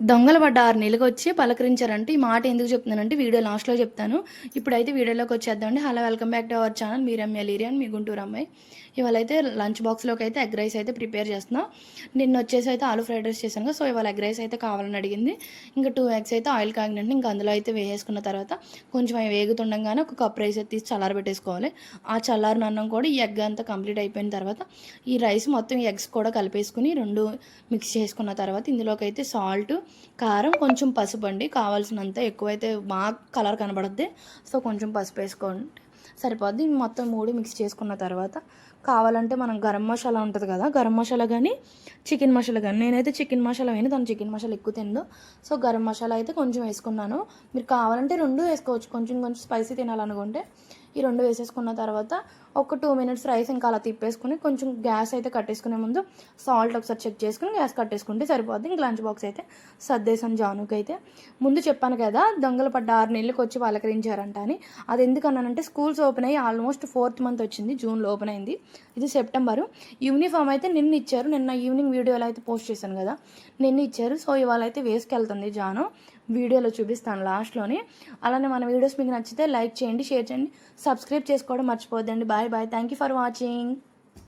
దొంగలు పడ్డ ఆరు నెలలకు వచ్చి పలకరించారంటే ఈ మాట ఎందుకు చెప్తున్నానంటే వీడియో లాస్ట్లో చెప్తాను. ఇప్పుడైతే వీడియోలోకి వచ్చేద్దామండి. Hello welcome back to our channel. మీరు ఎమ్మె లీరియన్ మీ గుంటూరు అమ్మాయి. ఇవాళ అయితే లంచ్ బాక్స్లోకి అయితే ఎగ్ రైస్ అయితే ప్రిపేర్ చేస్తున్నాం. నిన్న వచ్చేసి అయితే ఆలు ఫ్రైడ్ రైస్ చేశాను. సో ఇవాళ ఎగ్ రైస్ అయితే కావాలని అడిగింది. ఇంకా టూ ఎగ్స్ అయితే ఆయిల్ కాగినట్టు ఇంకా అందులో అయితే వేసేసుకున్న తర్వాత కొంచెం అవి వేగుతుండగానే ఒక కప్ రైస్ అయితే తీసి చల్లారబెట్టేసుకోవాలి ఆ చల్లారిన అన్నం కూడా ఈ ఎగ్ అంతా కంప్లీట్ అయిపోయిన తర్వాత ఈ రైస్ మొత్తం ఎగ్స్ కూడా కలిపేసుకుని రెండు మిక్స్ చేసుకున్న తర్వాత ఇందులోకి అయితే సాల్ట్ కారం కొంచెం పసుపు అండి. కావాల్సినంత ఎక్కువైతే మా కలర్ కనబడద్ది. సో కొంచెం పసుపు వేసుకోండి. సరిపోద్ది. మొత్తం మూడు మిక్స్ చేసుకున్న తర్వాత కావాలంటే మనం గరం మసాలా ఉంటుంది కదా గరం మసాలా కానీ చికెన్ మసాలా కానీ నేనైతే చికెన్ మసాలా అయినా దాని చికెన్ మసాలా ఎక్కువ తిందో సో గరం మసాలా అయితే కొంచెం వేసుకున్నాను. మీరు కావాలంటే రెండు వేసుకోవచ్చు. కొంచెం కొంచెం స్పైసీ తినాలనుకుంటే ఈ రెండు వేసేసుకున్న తర్వాత ఒక టూ మినిట్స్ రైస్ ఇంకా అలా తిప్పేసుకుని కొంచెం గ్యాస్ అయితే కట్టేసుకునే ముందు సాల్ట్ ఒకసారి చెక్ చేసుకుని గ్యాస్ కట్టేసుకుంటే సరిపోద్ది. ఇంక లంచ్ బాక్స్ అయితే సర్దేశాను జానుకి అయితే. ముందు చెప్పాను కదా దొంగలు పడ్డ ఆరు నెలలకు వచ్చి పలకరించారంట అని. అది ఎందుకన్నానంటే స్కూల్స్ ఓపెన్ అయ్యి ఆల్మోస్ట్ ఫోర్త్ మంత్ వచ్చింది జూన్లో ఓపెన్ అయింది. ఇది సెప్టెంబరు యూనిఫామ్ అయితే నిన్న ఇచ్చారు. నిన్న ఈవినింగ్ వీడియోలో అయితే పోస్ట్ చేశాను కదా. నిన్న ఇచ్చారు. సో ఇవాళ అయితే వేసుకెళ్తుంది జాను. వీడియోలో చూపిస్తాను లాస్ట్లోని అలానే మన వీడియోస్ మీకు నచ్చితే లైక్ చేయండి షేర్ చేయండి. సబ్స్క్రైబ్ చేసుకోవడం మర్చిపోద్దండి bye bye thank you for watching